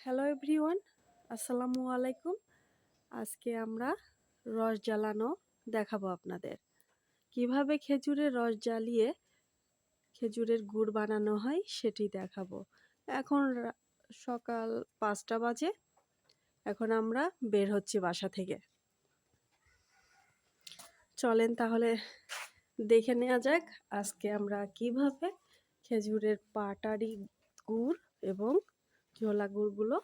Hello everyone আসসালামু আলাইকুম আজকে আমরা রস জ্বালানো দেখাবো আপনাদের। কীভাবে খেজুরের রস জ্বালিয়ে খেজুরের গুড় বানানো হয় সেটি দেখাবো। এখন সকাল পাঁচটা বাজে। এখন আমরা বের হচ্ছি বাসা থেকে। চলেন তাহলে দেখে নেওয়া যাক আজকে আমরা কীভাবে খেজুরের পাটারি গুড় এবং ঝোলা গুড়গুলো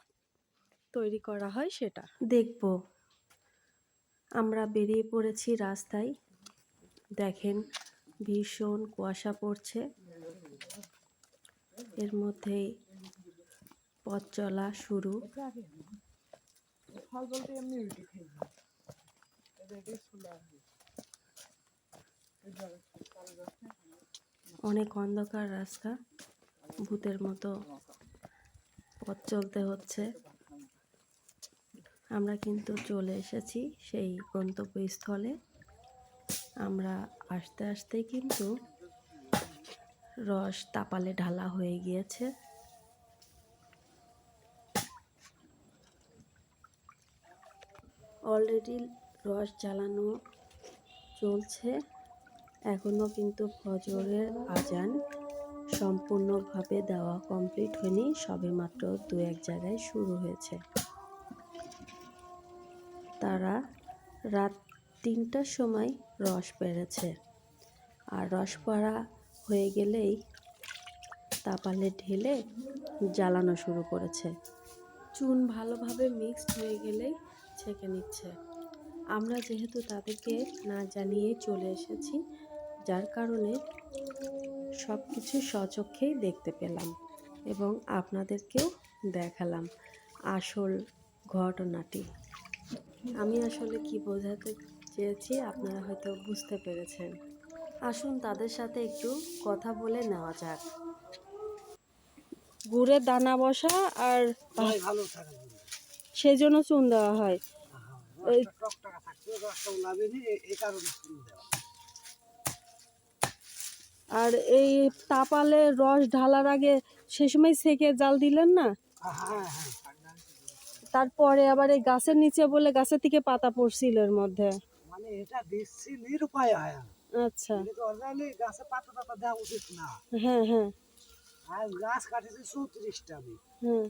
তৈরি করা হয় সেটা। দেখব। আমরা বেরিয়ে পড়েছি রাস্তায়। দেখেন, ভীষণ কুয়াশা পড়ছে। এর মধ্যেই পথ চলা শুরু। অনেক অন্ধকার রাস্তা। ভূতের মতো পথ চলতে হচ্ছে। আমরা কিন্তু চলে এসেছি সেই গন্তব্যস্থলে। আমরা আস্তে আস্তে কিন্তু রস তাপালে ঢালা হয়ে গিয়েছে। অলরেডি রস জ্বালানো চলছে। এখনও কিন্তু ফজরের আজান। সম্পূর্ণভাবে দেওয়া কমপ্লিট হয়নি, সবে মাত্র দু এক জায়গায় শুরু হয়েছে। তারা রাত তিনটার সময় রস পেরেছে আর রস পড়া হয়ে গেলেই তাপালে ঢেলে জ্বালানো শুরু করেছে। চুন ভালোভাবে মিক্সড হয়ে গেলেই ছেঁকে নিচ্ছে। আমরা যেহেতু তাদেরকে না জানিয়ে চলে এসেছি, যার কারণে সব কিছু স্বচক্ষেই দেখতে পেলাম এবং আপনাদেরকেও দেখালাম আসল ঘটনাটি। আমি আসলে কি বোঝাতে চেয়েছি আপনারা হয়তো বুঝতে পেরেছেন। আসুন তাদের সাথে একটু কথা বলে নেওয়া যাক। গুড়ের দানা বসা আর সেই জন্য চুন দেওয়া হয়। ওই আর এই তাপালে রস ঢালার আগে সে সময় সেকে জাল দিলেন না? হ্যাঁ হ্যাঁ তারপরে আবার এই গাছের নিচে বলে গাছের থেকে পাতা পড়ছিল এর মধ্যে। মানে এটা দিচ্ছি নিরুপায় হয় আচ্ছা। গাছে পাতা টাতা দেওয়া উচিত না। হ্যাঁ হ্যাঁ। আর গাছ কাটেছি চৌত্রিশটা আমি। হ্যাঁ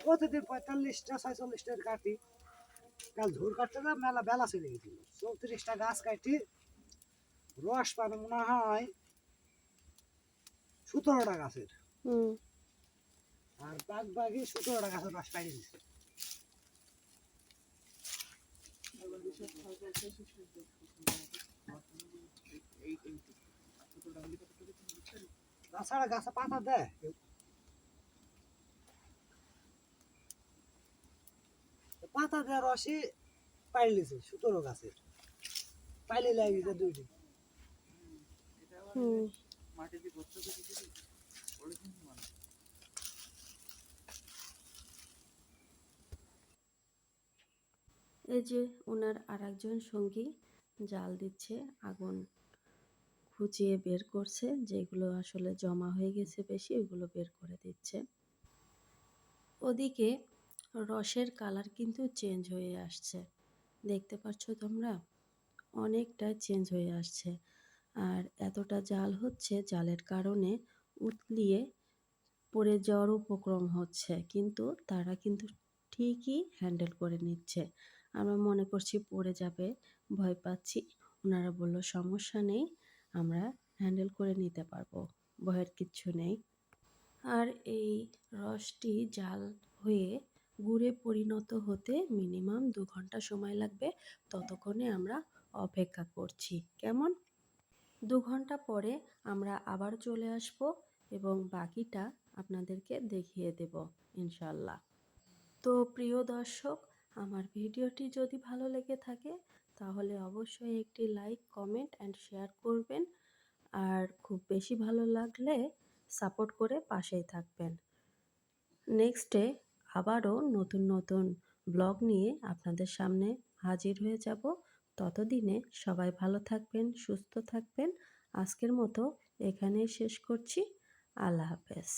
প্রতিদিন পঁয়তাল্লিশটা ছয়চল্লিশটা কাটি। কাল ঝোর কাটতে না মেলা বেলা চলে গেছিল। চৌত্রিশটা গাছ কাটি রস পানো মনে হয় সতেরোটা গাছের। আর বাঘ বাঘি সতেরোটা গাছের রস পাই দিচ্ছে তাছাড়া গাছে পাতা দেয়। পাতা দেওয়া রসই পাইলিছে সতেরো গাছের। পাইলে লাগিয়েছে দুইটি। হুম। এই যে ওনার আর একজন সঙ্গী জাল দিচ্ছে, আগুন খুঁচিয়ে বের করছে, যেগুলো আসলে জমা হয়ে গেছে বেশি, ওগুলো বের করে দিচ্ছে। ওদিকে রসের কালার কিন্তু চেঞ্জ হয়ে আসছে। দেখতে পাচ্ছ তোমরা? অনেকটাই চেঞ্জ হয়ে আসছে। আর এতটা জাল হচ্ছে জালের কারণে উতলিয়ে পড়ে যাওয়ার উপক্রম হচ্ছে। কিন্তু তারা কিন্তু ঠিকই হ্যান্ডেল করে নিচ্ছে। আমরা মনে করছি পড়ে যাবে, ভয় পাচ্ছি। ওনারা বলল, সমস্যা নেই, আমরা হ্যান্ডেল করে নিতে পারব। ভয়ের কিচ্ছু নেই। আর এই রসটি জাল হয়ে গুড়ে পরিণত হতে মিনিমাম দু ঘণ্টা সময় লাগবে। ততক্ষণে আমরা অপেক্ষা করছি। কেমন? দু ঘণ্টা পরে আমরা আবার চলে আসব এবং বাকিটা আপনাদেরকে দেখিয়ে দেব ইনশাল্লাহ তো প্রিয় দর্শক, আমার ভিডিওটি যদি ভালো লেগে থাকে, তাহলে অবশ্যই একটি লাইক, কমেন্ট অ্যান্ড শেয়ার করবেন। আর খুব বেশি ভালো লাগলে সাপোর্ট করে পাশেই থাকবেন। নেক্সটে আবারও নতুন নতুন ব্লগ নিয়ে আপনাদের সামনে হাজির হয়ে যাব। ততদিনে সবাই ভালো থাকবেন সুস্থ থাকবেন। আজকের মতো এখানেই শেষ করছি। আল্লাহ হাফেজ।